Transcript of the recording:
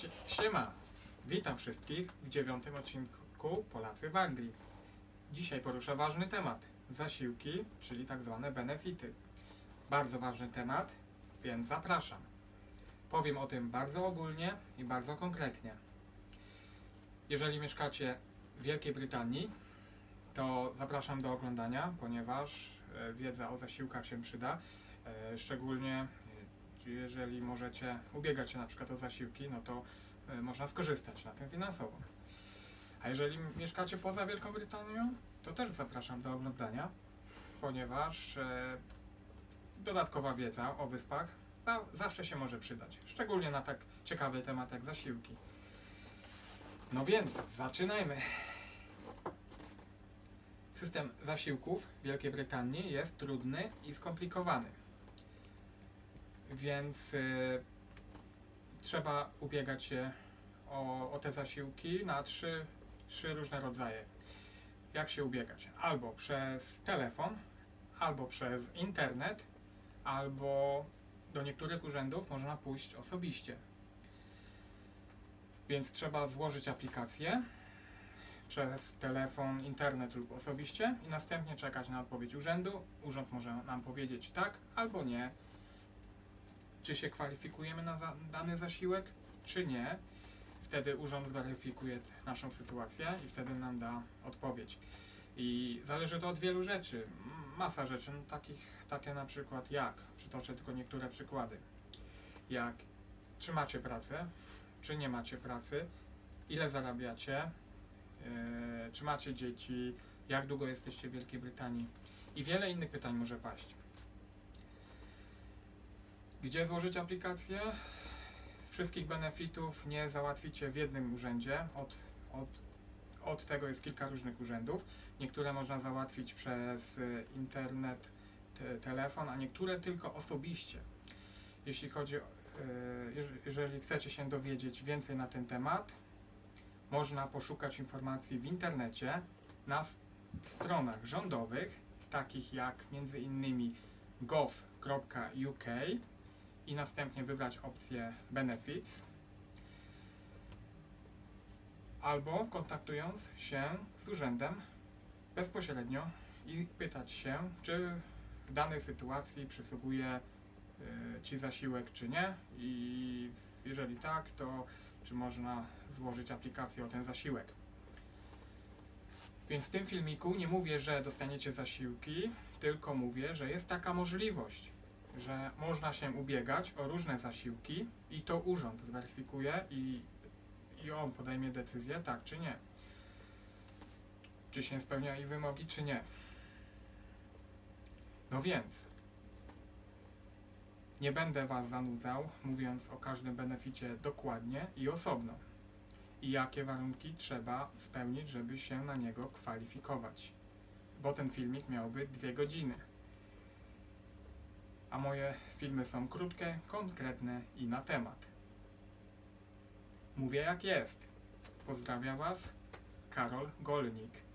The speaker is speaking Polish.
Sie- Siema! Witam wszystkich w dziewiątym odcinku Polacy w Anglii. Dzisiaj poruszę ważny temat. Zasiłki, czyli tak zwane benefity. Bardzo ważny temat, więc zapraszam. Powiem o tym bardzo ogólnie i bardzo konkretnie. Jeżeli mieszkacie w Wielkiej Brytanii, to zapraszam do oglądania, ponieważ e, wiedza o zasiłkach się przyda. E, Szczególnie e, jeżeli możecie ubiegać się na przykład o zasiłki, no to e, można skorzystać na tym finansowo. A jeżeli mieszkacie poza Wielką Brytanią, to też zapraszam do oglądania, ponieważ e, dodatkowa wiedza o wyspach za, zawsze się może przydać, szczególnie na tak ciekawy temat jak zasiłki. No więc, zaczynajmy. System zasiłków w Wielkiej Brytanii jest trudny i skomplikowany. Więc y, trzeba ubiegać się o, o te zasiłki na trzy, trzy różne rodzaje. Jak się ubiegać? Albo przez telefon, albo przez internet, albo do niektórych urzędów można pójść osobiście. Więc trzeba złożyć aplikację przez telefon, internet lub osobiście i następnie czekać na odpowiedź urzędu. Urząd może nam powiedzieć tak albo nie, czy się kwalifikujemy na za, dany zasiłek, czy nie. Wtedy urząd zweryfikuje t- naszą sytuację i wtedy nam da odpowiedź. I zależy to od wielu rzeczy, masa rzeczy, no, takich, takie na przykład jak, przytoczę tylko niektóre przykłady, jak czy macie pracę, czy nie macie pracy, ile zarabiacie, Yy, czy macie dzieci, jak długo jesteście w Wielkiej Brytanii i wiele innych pytań może paść. Gdzie złożyć aplikację? Wszystkich benefitów nie załatwicie w jednym urzędzie. Od, od, od tego jest kilka różnych urzędów. Niektóre można załatwić przez y, internet, te, telefon, a niektóre tylko osobiście. Jeśli chodzi, y, jeż- jeżeli chcecie się dowiedzieć więcej na ten temat, można poszukać informacji w internecie na stronach rządowych, takich jak między innymi gov.uk i następnie wybrać opcję Benefits albo kontaktując się z urzędem bezpośrednio i pytać się, czy w danej sytuacji przysługuje y, Ci zasiłek, czy nie i jeżeli tak, to czy można złożyć aplikację o ten zasiłek. Więc w tym filmiku nie mówię, że dostaniecie zasiłki, tylko mówię, że jest taka możliwość, że można się ubiegać o różne zasiłki i to urząd zweryfikuje i, i on podejmie decyzję, tak czy nie. Czy się spełnia ich wymogi, czy nie. No więc, nie będę Was zanudzał, mówiąc o każdym beneficie dokładnie i osobno. I jakie warunki trzeba spełnić, żeby się na niego kwalifikować. Bo ten filmik miałby dwie godziny. A moje filmy są krótkie, konkretne i na temat. Mówię jak jest. Pozdrawiam Was, Karol Golnik.